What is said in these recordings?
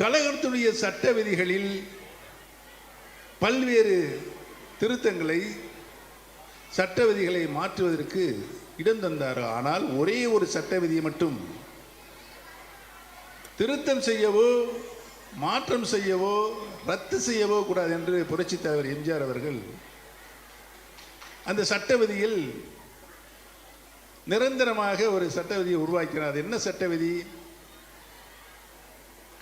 கழகத்துடைய சட்ட விதிகளில் பல்வேறு திருத்தங்களை சட்ட விதிகளை மாற்றுவதற்கு இடம் தந்தார்? ஆனால் ஒரே ஒரு சட்ட விதியை மட்டும். திருத்தம் செய்யவோ மாற்றம் செய்யவோ ரத்து செய்யவோ கூடாது என்று புரட்சி தலைவர் எம்ஜிஆர் அவர்கள் அந்த சட்ட விதியில் நிரந்தரமாக ஒரு சட்ட விதியை உருவாக்கினார். என்ன சட்ட விதி?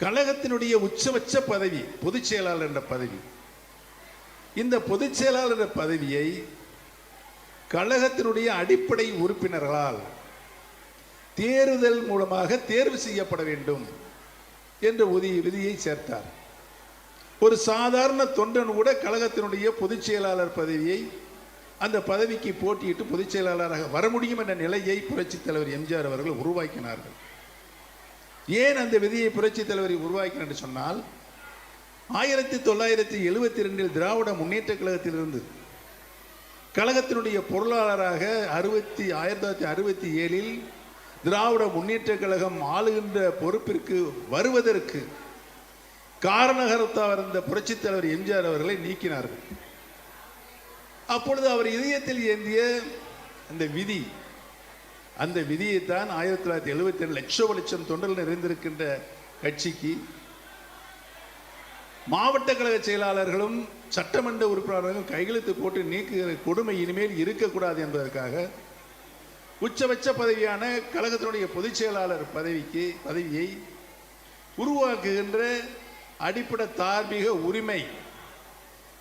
கழகத்தினுடைய உச்சபட்ச பதவி பொதுச் செயலாளர் என்ற பதவி. இந்த பொதுச் செயலாளர் பதவியை கழகத்தினுடைய அடிப்படை உறுப்பினர்களால் தேர்தல் மூலமாக தேர்வு செய்யப்பட வேண்டும் என்ற உதி விதியை சேர்த்தார். ஒரு சாதாரண தொண்டன் கூட கழகத்தினுடைய பொதுச் செயலாளர் பதவியை அந்த பதவிக்கு போட்டியிட்டு பொதுச் செயலாளராக வர முடியும் என்ற நிலையை புரட்சித் தலைவர் எம்ஜிஆர் அவர்கள் உருவாக்கினார்கள். ஏன் அந்த விதியை புரட்சித் தலைவர் உருவாக்கினார் என்று சொன்னால் ஆயிரத்தி தொள்ளாயிரத்தி எழுபத்தி ரெண்டில் திராவிட முன்னேற்ற கழகத்திலிருந்து கழகத்தினுடைய பொருளாளராக அறுபத்தி ஆயிரத்தி தொள்ளாயிரத்தி அறுபத்தி ஏழில் திராவிட முன்னேற்ற கழகம் ஆளுகின்ற பொறுப்பிற்கு வருவதற்கு காரணகர்த்தாக இருந்த புரட்சித் தலைவர் எம்ஜிஆர் அவர்களை நீக்கினார்கள். அப்பொழுது அவர் இதயத்தில் ஏந்திய அந்த விதி அந்த விதியைத்தான் ஆயிரத்தி தொள்ளாயிரத்தி எழுபத்தி ரெண்டு லட்சம் லட்சம் தொண்டர்கள் நிறைந்திருக்கின்ற கட்சிக்கு மாவட்ட கழக செயலாளர்களும் சட்டமன்ற உறுப்பினர்களும் கையெழுத்து போட்டு நீக்குகிற கொடுமை இனிமேல் இருக்கக்கூடாது என்பதற்காக உச்சபட்ச பதவியான கழகத்தினுடைய பொதுச் செயலாளர் பதவிக்கு பதவியை உருவாக்குகின்ற அடிப்படை தார்மீக உரிமை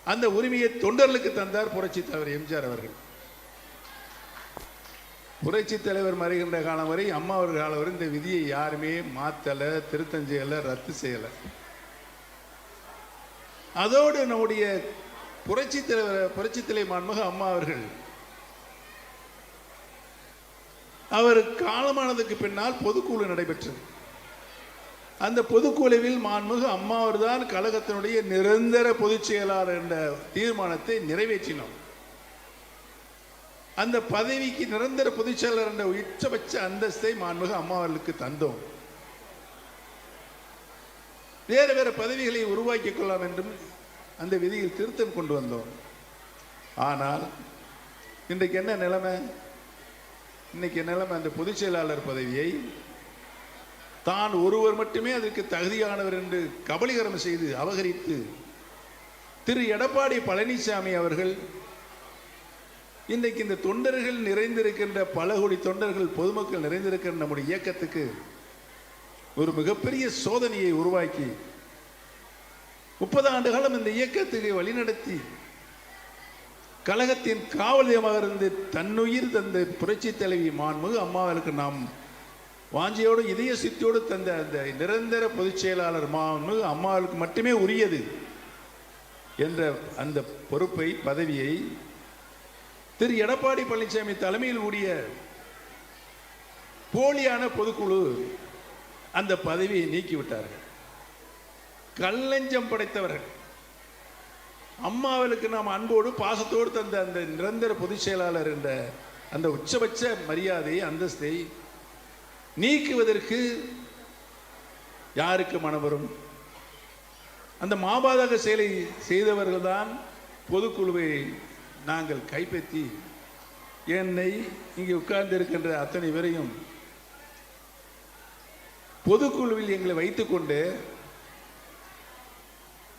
அந்த உரிமையை தொண்டர்களுக்கு தந்தார் புரட்சி தலைவர் எம்ஜிஆர் அவர்கள். புரட்சி தலைவர் மறைகின்ற காலம் வரை அம்மா அவர்கள் காலம் வரை இந்த விதியை யாருமே மாத்தல திருத்தஞ்செய்யலை ரத்து செய்யல. அதோடு நம்முடைய புரட்சி தலைவர் புரட்சி தலை மாண்பக அம்மா அவர்கள் அவர் காலமானதுக்கு பின்னால் பொதுக்குழு நடைபெற்றது. அந்த பொதுக்குழுவில் மாண்புமிகு அம்மா அவர்தான் கழகத்தினுடைய நிரந்தர பொதுச் செயலாளர் என்ற தீர்மானத்தை நிறைவேற்றினோம். அந்த பதவிக்கு நிரந்தர பொதுச்செயலர் என்ற உச்சபட்ச அந்தஸ்தை மாண்புக அம்மாவர்களுக்கு தந்தோம். வேறு வேறு பதவிகளை உருவாக்கிக் கொள்ளலாம் என்றும் அந்த விதியில் திருத்தம் கொண்டு வந்தோம். ஆனால் இன்றைக்கு என்ன நிலைமை? இன்னைக்கு நிலைமை? அந்த பொதுச் செயலாளர் பதவியை தான் ஒருவர் மட்டுமே அதற்கு தகுதியானவர் என்று கபலீகரம் செய்து அபகரித்து திரு எடப்பாடி பழனிசாமி அவர்கள் இன்றைக்கு இந்த தொண்டர்கள் நிறைந்திருக்கின்ற பல கோடி தொண்டர்கள் பொதுமக்கள் நிறைந்திருக்கின்ற நம்முடைய இயக்கத்துக்கு ஒரு மிகப்பெரிய சோதனையை உருவாக்கி முப்பது ஆண்டு காலம் இந்த இயக்கத்துக்கு வழிநடத்தி கழகத்தின் காவலியமாக இருந்து தன்னுயிர் தந்த புரட்சி தலைவி மாண்புமிகு அம்மாவிற்கு நாம் வாஞ்சியோடு இதய சித்தியோடு தந்த அந்த நிரந்தர பொதுச் செயலாளர் மாண்புமிகு அம்மாவுக்கு மட்டுமே உரியது என்ற அந்த பொறுப்பை பதவியை திரு எடப்பாடி பழனிசாமி தலைமையில் கூடிய போலியான பொதுக்குழு அந்த பதவியை நீக்கிவிட்டார்கள். கல்லஞ்சம் படைத்தவர்கள். அம்மாவளுக்கு நாம் அன்போடு பாசத்தோடு தந்த அந்த நிரந்தர பொதுச் செயலாளர் என்ற அந்த உச்சபட்ச மரியாதை அந்தஸ்தை நீக்குவதற்கு யாருக்கு மனவரும் அந்த மாபாதக செயலை செய்தவர்கள்தான் பொதுக்குழுவை நாங்கள் கைப்பற்றி என்னை இங்கே உட்கார்ந்து இருக்கின்ற அத்தனை பேரையும் பொதுக்குழுவில் எங்களை வைத்துக்கொண்டு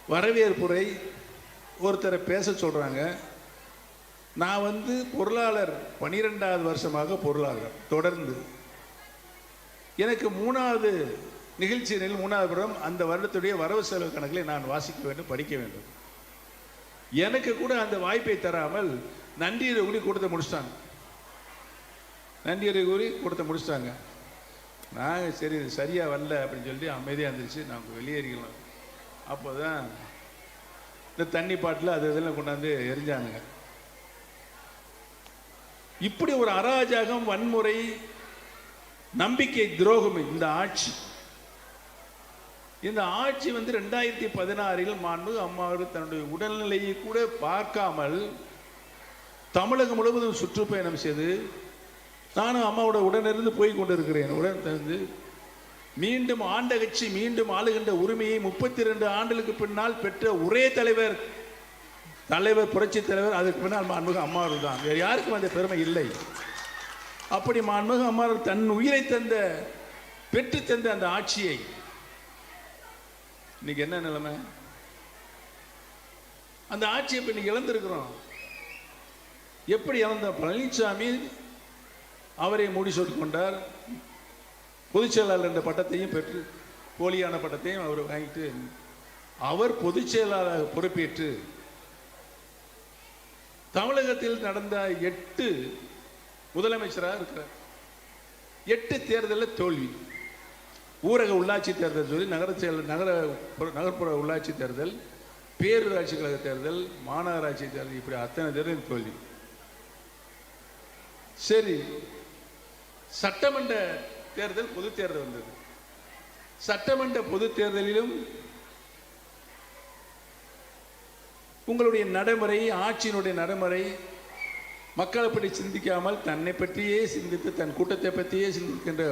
வரவேற்புரை ஒருத்தரை பேச சொல்கிறாங்க நான் வந்து பொருளாளர் பனிரெண்டாவது வருஷமாக பொருளாளர் தொடர்ந்து. எனக்கு மூணாவது நிகழ்ச்சியில் மூணாவது புறம் அந்த வருடத்துடைய வரவு செலவு கணக்கில் நான் வாசிக்க வேண்டும் படிக்க வேண்டும். எனக்கு கூட அந்த வாய்ப்பை தராமல் நன்றியரை கூறி கொடுத்த முடிச்சிட்டாங்க. நன்றியரை கூறி கொடுத்த முடிச்சிட்டாங்க. நாங்கள் சரி சரியாக வரல அப்படின்னு சொல்லி அமைதியாக இருந்துச்சு நாங்கள் வெளியேறிக்கலாம் அப்போ தான் இந்த தண்ணி பாட்டில் அது இதெல்லாம் கொண்டாந்து எரிஞ்சானுங்க இப்படி ஒரு அராஜகம் வன்முறை நம்பிக்கை துரோகம் இந்த ஆட்சி இந்த ஆட்சி வந்து ரெண்டாயிரத்தி பதினாறில் மாண்பு அம்மா தன்னுடைய உடல்நிலையை கூட பார்க்காமல் தமிழகம் முழுவதும் சுற்றுப்பயணம் செய்து நானும் அம்மாவோட உடனிருந்து போய் கொண்டிருக்கிறேன். உடன் தந்து மீண்டும் ஆண்ட கட்சி மீண்டும் ஆளுகின்ற உரிமையை முப்பத்தி ரெண்டு ஆண்டுகளுக்கு பின்னால் பெற்ற ஒரே தலைவர் தலைவர் புரட்சி தலைவர் அதுக்கு பின்னால் மாண்புக அம்மாவர்கள் தான். வேறு யாருக்கும் அந்த பெருமை இல்லை. அப்படி மாண்புக அம்மாவர்கள் தன் உயிரை தந்த பெற்று தந்த அந்த ஆட்சியை இன்னைக்கு என்ன நிலைமை? அந்த ஆட்சியை இப்போ இன்னைக்கு இழந்திருக்கிறோம். எப்படி இழந்த பழனிசாமி அவரை மூடி கொண்டார்? பொதுச் செயலாளர் என்ற பட்டத்தையும் பெற்று போலியான பட்டத்தையும் அவர் வாங்கிட்டு அவர் பொதுச் செயலாளர் பொறுப்பேற்று தமிழகத்தில் நடந்த எட்டு முதலமைச்சராக இருக்கிறார். எட்டு தேர்தலில் தோல்வி. ஊரக உள்ளாட்சி தேர்தல் சொல்லி நகர செயல் நகர நகர்ப்புற உள்ளாட்சி தேர்தல் பேரூராட்சி கழக தேர்தல் மாநகராட்சி தேர்தல் இப்படி அத்தனை தேர்தல் தோல்வி. சரி சட்டமன்ற தேர்தல் பொது தேர்தல் வந்தது. சட்டமன்ற பொது தேர்தலிலும் உங்களுடைய நடைமுறை ஆட்சியினுடைய நடைமுறை மக்களை பற்றி சிந்திக்காமல் தன்னை பற்றியே சிந்தித்து தன் கூட்டத்தை பற்றியே சிந்திக்கின்ற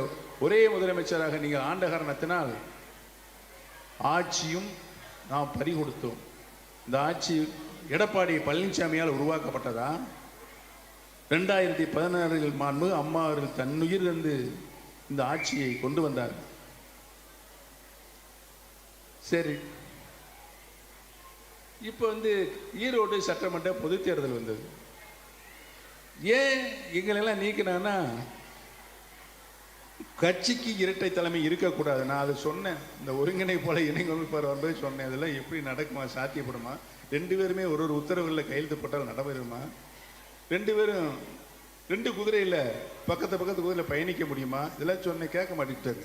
ஒரே முதலமைச்சராக நீங்கள் ஆண்ட காரணத்தினால் ஆட்சியும் நாம் பறி கொடுத்தோம் இந்த ஆட்சி எடப்பாடி பழனிசாமியால் உருவாக்கப்பட்டதா? ரெண்டாயிரத்தி பதினாறில் மாண்பு அம்மா அவர்கள் தன்னுயிரிலிருந்து இந்த ஆட்சியை கொண்டு வந்தார் சரி. இப்போ வந்து ஈரோடு சட்டமன்ற பொதுத் தேர்தல் வந்தது. ஏன் எங்களெல்லாம் நீக்கினான்னா கட்சிக்கு இரட்டை தலைமை இருக்கக்கூடாது. நான் அதை சொன்னேன். இந்த ஒருங்கிணை போல இணைங்கமைப்பார் வரும்போது சொன்னேன். இதெல்லாம் எப்படி நடக்குமா சாத்தியப்படுமா? ரெண்டு பேருமே ஒரு ஒரு உத்தரவுகளில் கையெழுத்து போட்டால் நடைபெறுமா ரெண்டு பேரும் ரெண்டு குதிரையில் பக்கத்து பக்கத்து குதிரையில் பயணிக்க முடியுமா? இதெல்லாம் சொன்னேன். கேட்க மாட்டேங்கிட்டாரு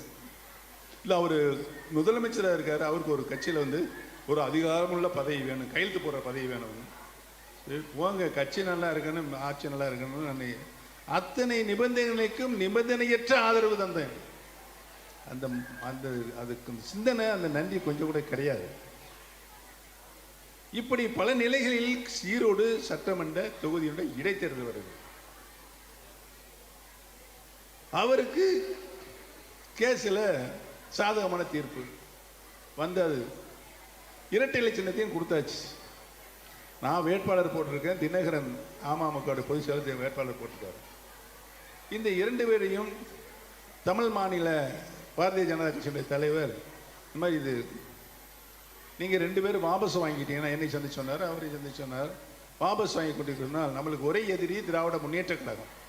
இல்லை அவர் முதலமைச்சராக இருக்கார். அவருக்கு ஒரு கட்சியில் வந்து ஒரு அதிகாரமுள்ள பதவி வேணும் கையெழுத்து போடுற பதவி வேணும். போங்க கட்சி நல்லா இருக்கணும் ஆட்சி நல்லா இருக்கணும்னு நான் அத்தனை நிபந்தனைகளுக்கும் நிபந்தனையற்ற ஆதரவு தந்தேன். அந்த அந்த அதுக்கு சிந்தனை அந்த நன்றி கொஞ்சம் கூட கிடையாது. இப்படி பல நிலைகளில் ஈரோடு சட்டமன்ற தொகுதியுடைய இடைத்தேர்தல் வருது. அவருக்கு கேஸில் சாதகமான தீர்ப்பு. வந்தது இரட்டை சின்னத்தையும் கொடுத்தாச்சு. நான் வேட்பாளர் போட்டிருக்கேன். தினகரன் அமமுகவுடைய பொதுச் செயலர் வேட்பாளர் போட்டிருக்காரு. இந்த இரண்டு பேரையும் தமிழ் மாநில பாரதிய ஜனதா கட்சியுடைய தலைவர் இந்த மாதிரி இது நீங்கள் ரெண்டு பேரும் வாபஸ் வாங்கிட்டீங்கன்னா என்னை சந்திச்சு சொன்னார் அவரை சந்திச்சு சொன்னார். வாபஸ் வாங்கி கொண்டிருக்கிறதுனால் நம்மளுக்கு ஒரே எதிரி திராவிட முன்னேற்ற கழகம்.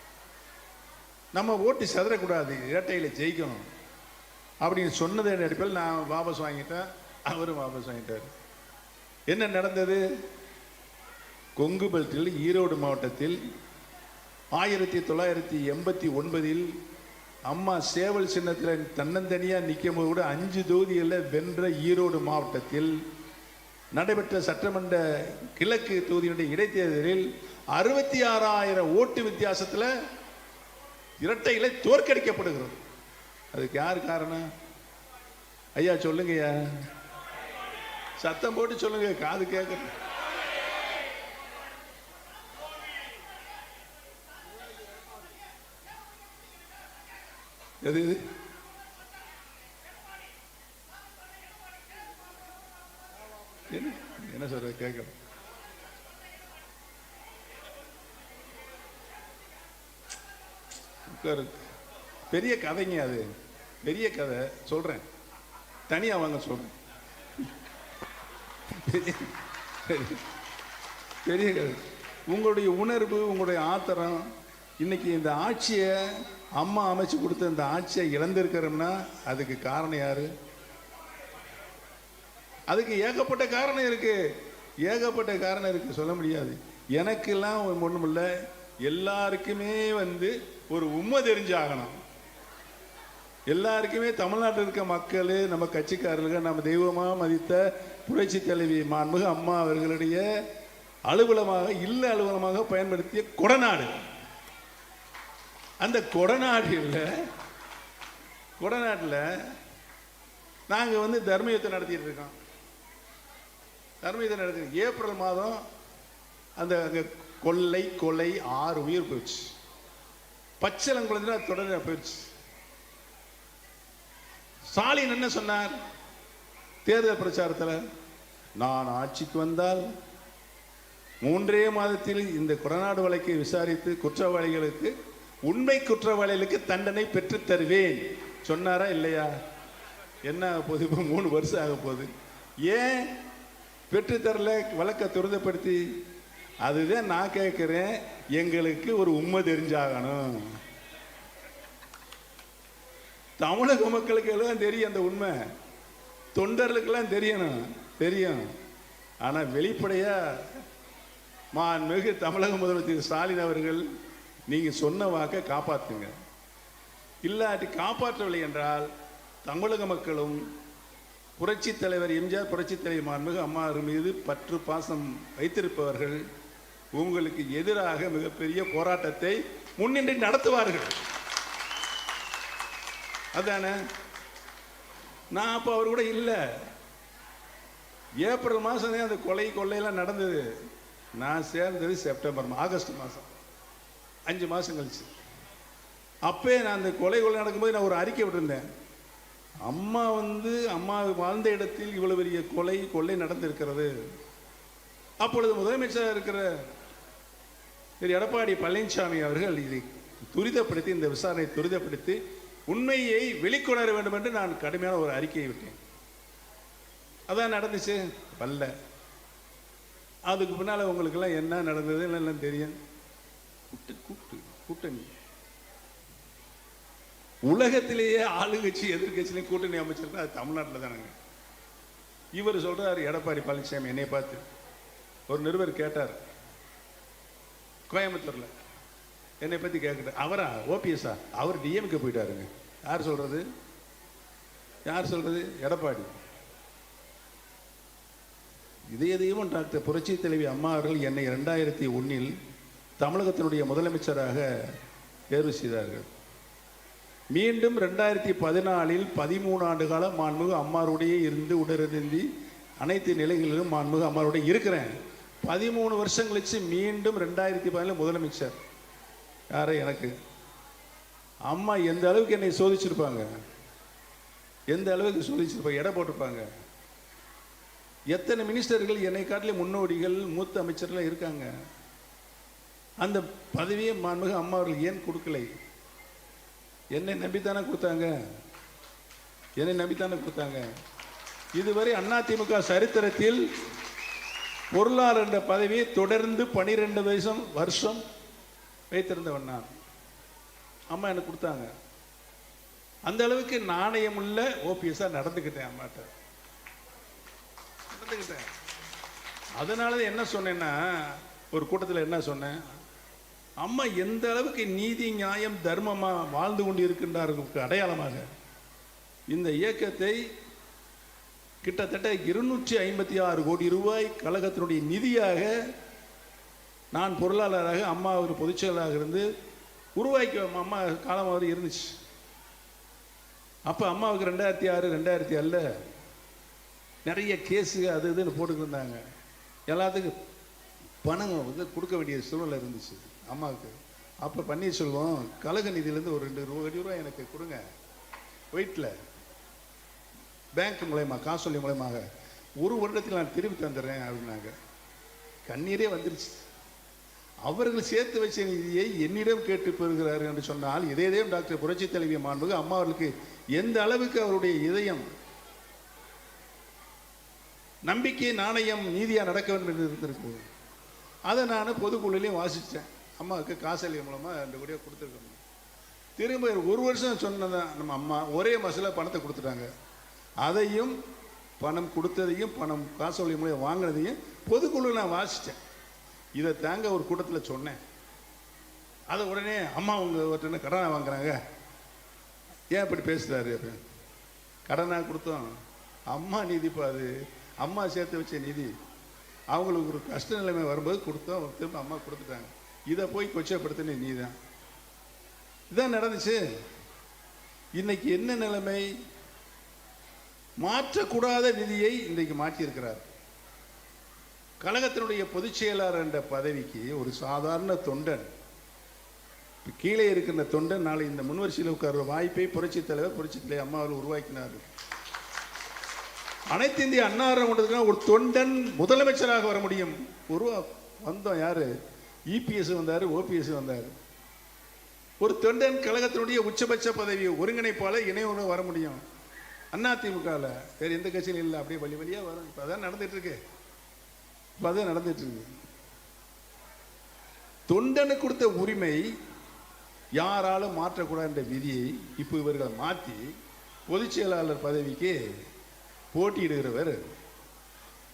நம்ம ஓட்டு செதறக்கூடாது இரட்டையில் ஜெயிக்கணும். அப்படின்னு சொன்னதன் அடிப்பில் நான் வாபஸ் வாங்கிட்டேன். அவரும் வாபஸ் வாங்கிட்டார். என்ன நடந்தது? கொங்கு பெல்ட்டில் ஈரோடு மாவட்டத்தில் ஆயிரத்தி தொள்ளாயிரத்தி எண்பத்தி ஒன்பதில் அம்மா சேவல் சின்னத்தில் தன்னந்தனியாக நிற்கும் போது கூட அஞ்சு தொகுதிகளில் வென்ற ஈரோடு மாவட்டத்தில் நடைபெற்ற சட்டமன்ற கிழக்கு தொகுதியினுடைய இடைத்தேர்தலில் அறுபத்தி ஆறாயிரம் ஓட்டு வித்தியாசத்தில் இரட்டைகளை தோற்கடிக்கப்படுகிறது. அதுக்கு யார் காரணம்? ஐயா சொல்லுங்க ஐயா சத்தம் போட்டு சொல்லுங்க காது கேட்குறேன் எது? இது என்ன? என்ன சார் கேட்கல. உட்காரு. பெரிய கதைங்க அது. பெரிய கதை. சொல்றேன். தனியா வாங்க சொல்றேன். பெரிய பெரிய கதை. உங்களுடைய உணர்வு உங்களுடைய ஆத்திரம் இன்னைக்கு இந்த ஆட்சியை அம்மா அமைச்சு கொடுத்த இந்த ஆட்சியை இழந்திருக்கிறோம்னா அதுக்கு காரணம் யாரு? அதுக்கு ஏகப்பட்ட காரணம் இருக்கு. ஏகப்பட்ட காரணம் இருக்கு. சொல்ல முடியாது. எனக்கெல்லாம் ஒன்றும் இல்லை. எல்லாருக்குமே வந்து ஒரு உண்மை தெரிஞ்சாகணும். எல்லாருக்குமே தமிழ்நாட்டில் இருக்க மக்கள் நம்ம கட்சிக்காரர்கள் நம்ம தெய்வமாக மதித்த புரட்சி தலைவி மாண்புக அம்மா அவர்களுடைய அலுவலமாக இல்ல அலுவலமாக பயன்படுத்திய கொடநாடு. அந்த கொடநாட்டில் கொடநாட்டில் நாங்கள் வந்து தர்மயுத்தம் நடத்திட்டு இருக்கோம். தர்மயுத்தம் நடத்தி ஏப்ரல் மாதம் அந்த அங்கே கொள்ளை கொலை ஆறு உயிர் போயிடுச்சு. பச்சளங்குழந்தை தொடர்ந்து போயிடுச்சு. ஸ்டாலின் என்ன சொன்னார்? தேர்தல் பிரச்சாரத்தில் நான் ஆட்சிக்கு வந்தால் மூன்றே மாதத்தில் இந்த கொடநாடு வழக்கை விசாரித்து குற்றவாளிகளுக்கு உண்மை குற்றவாளிகளுக்கு தண்டனை பெற்றுத் தருவேன். சொன்னாரா இல்லையா? என்ன ஆக போகுது? இப்போ மூணு வருஷம் ஆக போகுது. ஏன் பெற்றுத்தரல வழக்கை துரிதப்படுத்தி? அதுதான் நான் கேட்குறேன். எங்களுக்கு ஒரு உண்மை தெரிஞ்சாகணும். தமிழக மக்களுக்கு எல்லாம் தெரியும் அந்த உண்மை. தொண்டர்களுக்கெல்லாம் தெரியணும். தெரியும். ஆனால் வெளிப்படையாக மாண்புமிகு தமிழக முதலமைச்சர் ஸ்டாலின் அவர்கள் நீங்கள் சொன்ன வாக்கை காப்பாற்றுங்க இல்லாட்டி காப்பாற்றவில்லை என்றால் தமிழக மக்களும் புரட்சி தலைவர் எம்ஜிஆர் புரட்சி தலைவர் மாண்புமிகு அம்மாவர் மீது பற்று பாசம் வைத்திருப்பவர்கள் உங்களுக்கு எதிராக மிகப்பெரிய போராட்டத்தை முன்னின்று நடத்துவார்கள். அதானே? நான் அப்போ அவர் கூட இல்லை. ஏப்ரல் மாதம் அந்த கொலை கொள்ளையெல்லாம் நடந்தது. நான் சேர்ந்தது செப்டம்பர் ஆகஸ்ட் மாதம் அஞ்சு மாதம் கழிச்சு. அப்போ நான் அந்த கொலை கொலை நடக்கும்போது நான் ஒரு அறிக்கை விட்டுருந்தேன். அம்மா வந்து அம்மா வாழ்ந்த இடத்தில் இவ்வளவு பெரிய கொலை கொள்ளை நடந்திருக்கிறது. அப்பொழுது முதலமைச்சராக இருக்கிற திரு எடப்பாடி பழனிசாமி அவர்கள் இதை துரிதப்படுத்தி இந்த விசாரணையை துரிதப்படுத்தி உண்மையை வெளிக்கொணர வேண்டும் என்று நான் கடுமையான ஒரு அறிக்கையை விட்டேன். அதான் நடந்துச்சு. வல்ல அதுக்கு பின்னால் உங்களுக்கெல்லாம் என்ன நடந்தது எல்லாம் தெரியும். கூட்டு கூட்டு கூட்டணி. உலகத்திலேயே ஆளுங்கட்சி எதிர்கட்சியிலையும் கூட்டணி அமைச்சிருந்தா அது தமிழ்நாட்டில் தானங்க இவர் சொல்றாரு எடப்பாடி பழனிசாமி என்னை பார்த்து. ஒரு நிருபர் கேட்டார். கோயம்புத்தூர்ல. என்னை பத்தி கேட்குறாரு அவரா? ஓபிஎஸ்ஆ அவர் டிஎம்கே போயிட்டாருங்க. யார் சொல்றது? யார் சொல்றது? எடப்பாடி. இதய தெய்வம் டாக்டர் புரட்சி தலைவி அம்மா அவர்கள் என்னை ரெண்டாயிரத்தி ஒன்னில் தமிழகத்தினுடைய முதலமைச்சராக தேர்வு செய்தார்கள். மீண்டும் ரெண்டாயிரத்தி பதினாலில் பதிமூணு ஆண்டு காலம் மாண்புமிகு அம்மாருடைய இருந்து உடனிருந்தி அனைத்து நிலைகளிலும் மாண்புமிகு அம்மாருடைய இருக்கிறேன். பதிமூணு வருஷம் கழித்து மீண்டும் ரெண்டாயிரத்தி பதினாலு முதலமைச்சர். யார்? எனக்கு. அம்மா எந்த அளவுக்கு என்னை சோதிச்சிருப்பாங்க? எந்த அளவுக்கு சோதிச்சிருப்பாங்க? எடை போட்டிருப்பாங்க. எத்தனை மினிஸ்டர்கள் என்னை காட்டிலும் முன்னோடிகள் மூத்த அமைச்சர்லாம் இருக்காங்க. அந்த பதவியை மாண்புமிகு அம்மா அவர்கள் ஏன் கொடுக்கலை? என்னை நம்பித்தானே கொடுத்தாங்க? என்னை நம்பித்தானே கொடுத்தாங்க? இதுவரை அதிமுக சரித்திரத்தில் பொருளாளர் என்ற பதவியை தொடர்ந்து பனிரெண்டு வருஷம் வருஷம் வைத்திருந்தவன் நான். அம்மா எனக்கு கொடுத்தாங்க. அந்த அளவுக்கு நாணயம் உள்ள ஓபிஎஸ்ஸாக நடந்துக்கிட்டேன் அம்மாட்ட. நடந்துக்கிட்டேன். அதனால என்ன சொன்னேன்னா ஒரு கூட்டத்தில் என்ன சொன்னேன்? அம்மா எந்த அளவுக்கு நீதி நியாயம் தர்மமாக வாழ்ந்து கொண்டு இருக்கின்றார்களுக்கு அடையாளமாக இந்த இயக்கத்தை கிட்டத்தட்ட இருநூற்றி ஐம்பத்தி ஆறு கோடி ரூபாய் கழகத்தினுடைய நிதியாக நான் பொருளாளராக அம்மா ஒரு பொதுச்செயலாளராக இருந்து உருவாக்கி அம்மா காலமாக இருந்துச்சு. அப்போ அம்மாவுக்கு ரெண்டாயிரத்தி ஆறு ரெண்டாயிரத்தி அல்ல நிறைய கேஸு அது இதுன்னு போட்டுக்கிட்டு இருந்தாங்க. எல்லாத்துக்கும் பணம் வந்து கொடுக்க வேண்டிய சூழ்நிலை இருந்துச்சு. அம்மாவுக்கு. அப்போ பன்னீர்செல்வம் கழக நிதியிலேருந்து ஒரு ரெண்டு ரூபா கோடி ரூபாய் எனக்கு கொடுங்க. வெயிட்டில் பேங்க் மூலயமா காசோலி மூலயமாக. ஒரு வருடத்தில் நான் திருப்பி தந்துடுறேன் அப்படின்னாங்க. கண்ணீரே வந்துருச்சு. அவர்கள் சேர்த்து வச்ச நிதியை என்னிடம் கேட்டு பெறுகிறார்கள் என்று சொன்னால் இதே இதயம் டாக்டர் புரட்சி தலைவி மாண்புக்கு அம்மா அவர்களுக்கு எந்த அளவுக்கு அவருடைய இதயம் நம்பிக்கை நாணயம் நீதியாக நடக்க வேண்டும் என்று இருந்திருக்கு அதை நான் பொதுக்குழுலையும் வாசித்தேன் அம்மாவுக்கு காசோலி மூலமாக ரெண்டு கோடியாக கொடுத்துருக்கோம். திரும்ப ஒரு வருஷம் சொன்னதான் நம்ம அம்மா ஒரே மாதத்தில் பணத்தை கொடுத்துட்டாங்க. அதையும் பணம் கொடுத்ததையும் பணம் காசோலி மூலம் வாங்கினதையும் பொதுக்குழு நான் வாசித்தேன் இதை தாங்க ஒரு கூட்டத்தில் சொன்னேன். அதை உடனே அம்மா அவங்க ஒருத்தன கடனை வாங்குறாங்க. ஏன் இப்படி பேசுகிறாரு அப்படின்னு கடனாக கொடுத்தோம். அம்மா நிதிப்பா அது. அம்மா சேர்த்து வச்ச நிதி. அவங்களுக்கு ஒரு கஷ்ட நிலைமை வரும்போது கொடுத்தோம். திரும்ப அம்மா கொடுத்துட்டாங்க. இதை போய் கொச்சப்படுத்தின நீ தான் இதான் நடந்துச்சு. இன்னைக்கு என்ன நிலைமை? மாற்றக்கூடாத நிதியை இன்றைக்கு மாற்றியிருக்கிறார். கழகத்தினுடைய பொதுச் செயலாளர் என்ற பதவிக்கு ஒரு சாதாரண தொண்டன் இப்போ கீழே இருக்கின்ற தொண்டன் நாளை இந்த முன்வரிசையில் உட்கார்ற வாய்ப்பை புரட்சி தலைவர் புரட்சி தலைவர் அம்மா அவர்கள் உருவாக்கினார்கள். அனைத்து இந்திய அன்னாரம் கொண்டதுக்காக ஒரு தொண்டன் முதலமைச்சராக வர முடியும். உருவா வந்தோம் யாரு? இபிஎஸ் வந்தார் ஓபிஎஸ் வந்தார். ஒரு தொண்டன் கழகத்தினுடைய உச்சபட்ச பதவி ஒருங்கிணைப்பாளர் ஒன்று வர முடியும். அண்ணா திமுகவில் வேறு எந்த கட்சியிலும் இல்லை அப்படியே வழி வழியாக வரும். இப்போ அதான் நடந்துட்டுருக்கு. இப்போ அதான் நடந்துட்டுருக்கு. இருக்கு தொண்டனுக்கு கொடுத்த உரிமை யாராலும் மாற்றக்கூடாதுன்ற விதியை இப்போ இவர்கள் மாற்றி பொதுச் செயலாளர் பதவிக்கு போட்டியிடுகிறவர்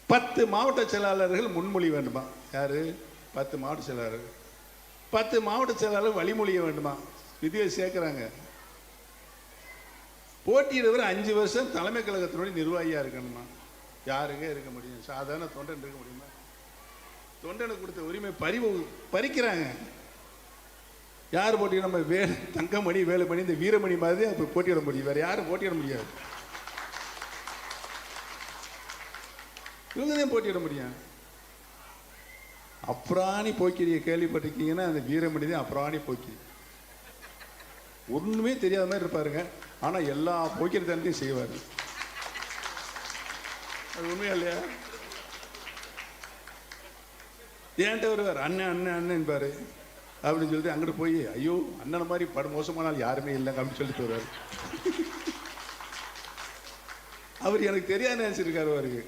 பத்து மாவட்ட செயலாளர்கள் முன்மொழி வேண்டுமா? யாரு? பத்து மாவட்ட செயலாளர். பத்து மாவட்ட செயலாளர் வழிமொழிய வேண்டுமா? விதியை சேர்க்குறாங்க போட்டியிடுவர் அஞ்சு வருஷம் தலைமை கழகத்தினுடைய நிர்வாகியாக இருக்கணுமா? யாருங்க இருக்க முடியும்? சாதாரண தொண்டன் இருக்க முடியுமா? தொண்டனுக்கு கொடுத்த உரிமை பறிவு பறிக்கிறாங்க. யார் போட்டி நம்ம வே தங்கமணி வேலுமணி இந்த வீரமணி மாதிரி அப்போ போட்டியிட முடியும். வேற யாரும் போட்டியிட முடியாது. இவங்க தான் போட்டியிட முடியும். அப்ராணி போக்கிரியை கேள்விப்பட்டிருக்கீங்கன்னா அந்த வீரமணி தான் அப்ராணி போக்கி ஒன்றுமே தெரியாத மாதிரி இருப்பாருங்க. ஆனால் எல்லா போக்கிரி தனத்தையும் செய்வார். அது உண்மையா இல்லையா? ஏன்ட்ட வருவார்? அண்ணன் அண்ணன் அண்ணன் பாரு அப்படின்னு சொல்லிட்டு அங்கிட்டு போய் ஐயோ அண்ணன் மாதிரி படு மோசமான ஆள் யாருமே இல்லைங்க அப்படின்னு சொல்லிட்டு வருவார். அவர் எனக்கு தெரியாது நினைச்சிருக்காரு அவருக்கு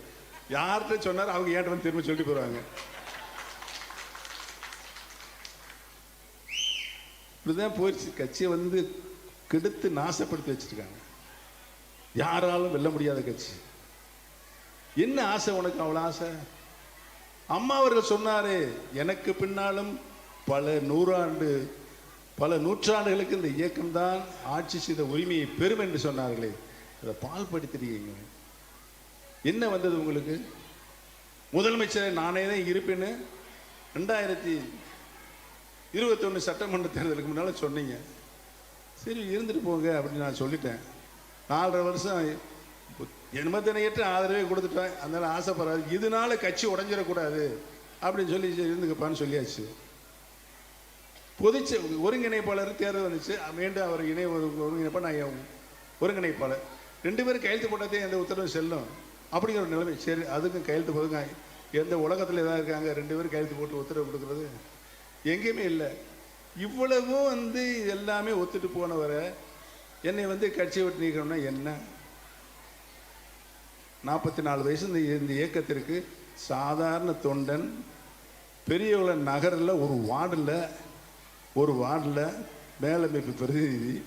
யார்கிட்ட சொன்னார் அவங்க ஏன்ட்ட வந்து திரும்ப சொல்லிட்டு போகிறாங்க இப்படிதான் போயிடுச்சு. கட்சியை வந்து கெடுத்து நாசப்படுத்தி வச்சிருக்காங்க. யாராலும் வெல்ல முடியாத கட்சி. என்ன ஆசை உனக்கு? அவ்வளோ ஆசை? அம்மா அவர்கள் சொன்னாரு எனக்கு பின்னாலும் பல நூறாண்டு பல நூற்றாண்டுகளுக்கு இந்த இயக்கம்தான் ஆட்சி செய்த உரிமையை பெறும் என்று சொன்னார்களே. அதை பால்படுத்திருக்கீங்க என்ன வந்தது உங்களுக்கு? முதலமைச்சர் நானே தான் இருப்பேன்னு? ரெண்டாயிரத்தி இருபத்தொன்று சட்டமன்ற தேர்தலுக்கு முன்னால் சொன்னீங்க. சரி இருந்துட்டு போங்க அப்படின்னு நான் சொல்லிட்டேன். நாலரை வருஷம் எண்பத்தனையற்ற ஆதரவே கொடுத்துட்டேன். அதனால் ஆசைப்படாது. இதனால கட்சி உடஞ்சிடக்கூடாது அப்படின்னு சொல்லி இருந்துக்கப்பான்னு சொல்லியாச்சு. பொதுச்ச ஒருங்கிணைப்பாளர் தேர்தல் வந்துச்சு. மீண்டும் அவர் இணை ஒரு- நான் ஒருங்கிணைப்பாளர். ரெண்டு பேரும் கையெழுத்து போட்டதே எந்த உத்தரவு செல்லும். அப்படிங்கிற ஒரு நிலைமை. சரி அதுக்கும் கையெழுத்து போதுங்க எந்த உலகத்தில் எதாவது இருக்காங்க? ரெண்டு பேரும் கையெழுத்து போட்டு உத்தரவு கொடுக்குறது எங்கேயுமே இல்லை. இவ்வளவும் வந்து எல்லாமே ஒத்துட்டு போனவரை என்னை வந்து கட்சியை விட்டு நீக்கணும்னா என்ன? நாற்பத்தி நாலு வயசு இந்த இந்த இயக்கத்திற்கு சாதாரண தொண்டன் பெரியவள நகரில் ஒரு வார்டில் ஒரு வார்டில் மேலமைப்பு பிரதிநிதி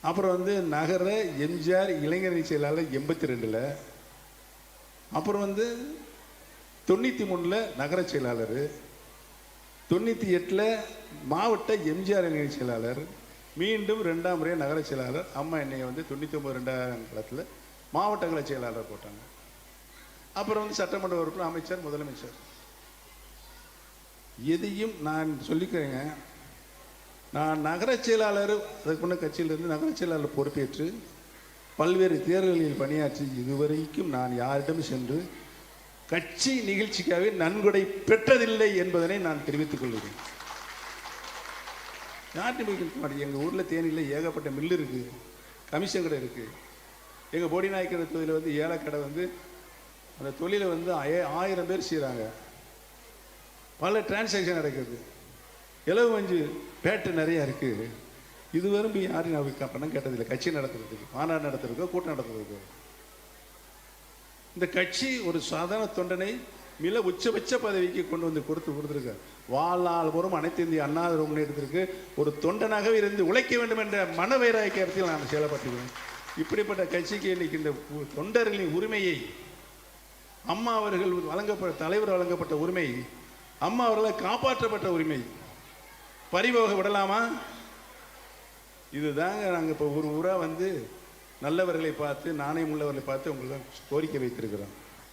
அப்புறம் வந்து நகர எம்ஜிஆர் இளைஞரணி செயலாளர் எண்பத்தி ரெண்டில் அப்புறம் வந்து தொண்ணூற்றி மூணில் நகர செயலாளர் தொண்ணூற்றி எட்டில் மாவட்ட எம்ஜிஆர் இணை செயலாளர் மீண்டும் ரெண்டாம் முறை நகர செயலாளர் அம்மா என்னையை வந்து தொண்ணூற்றி ஒம்பது ரெண்டாயிரம் காலத்தில் மாவட்டங்களை செயலாளர் போட்டாங்க. அப்புறம் வந்து சட்டமன்ற உறுப்பினர் அமைச்சர் முதலமைச்சர். எதையும் நான் சொல்லிக்கிறேங்க. நான் நகர செயலாளர் அதுக்கு முன்ன கட்சியிலிருந்து நகர செயலாளர் பொறுப்பேற்று பல்வேறு தேர்தல்களில் பணியாற்றி இதுவரைக்கும் நான் யாரிடம் சென்று கட்சி நிகழ்ச்சிக்காகவே நன்கொடை பெற்றதில்லை என்பதனை நான் தெரிவித்துக் கொள்கிறேன். யார்கிட்ட போய் எங்கள் ஊரில் தேனியில் ஏகப்பட்ட மில்லு இருக்குது கமிஷன் கடை இருக்குது எங்கள் போடி நாயக்கர் தொழிலில் வந்து ஏலக்கடை வந்து அந்த தொழிலை வந்து ஆயிரம் பேர் செய்கிறாங்க பல டிரான்சாக்ஷன் நடக்குது. இலவு மஞ்சு பேட்டை நிறையா இருக்குது இதுவரும் யாரையும் நான் பணம் கேட்டதில்லை. கட்சி நடத்துறதுக்கு மாநாடு நடத்துறதுக்கோ கூட்டம் நடத்துறதுக்கோ. இந்த கட்சி ஒரு சாதாரண தொண்டனை மிக உச்சபட்ச பதவிக்கு கொண்டு வந்து கொடுத்து கொடுத்துருக்க. வாழ்நாள் பூரம் அனைத்து இந்திய அண்ணா முன்னேற்றத்திற்கு ஒரு தொண்டனாகவே இருந்து உழைக்க வேண்டும் என்ற மன வைராக்கியத்தில் நான் செயல்பட்டுக்கிறேன். இப்படிப்பட்ட கட்சிக்கு இன்னைக்கு இந்த தொண்டர்களின் உரிமையை அம்மா அவர்கள் வழங்கப்பட்ட தலைவர் வழங்கப்பட்ட உரிமை அம்மா அவர்களால் காப்பாற்றப்பட்ட உரிமை பறிபோக விடலாமா? இதுதாங்க நாங்கள் இப்போ ஒரு ஊராக வந்து நல்லவர்களை பார்த்து நாணயம் உள்ளவர்களை பார்த்து உங்களுக்கு கோரிக்கை வைத்திருக்கிறோம்.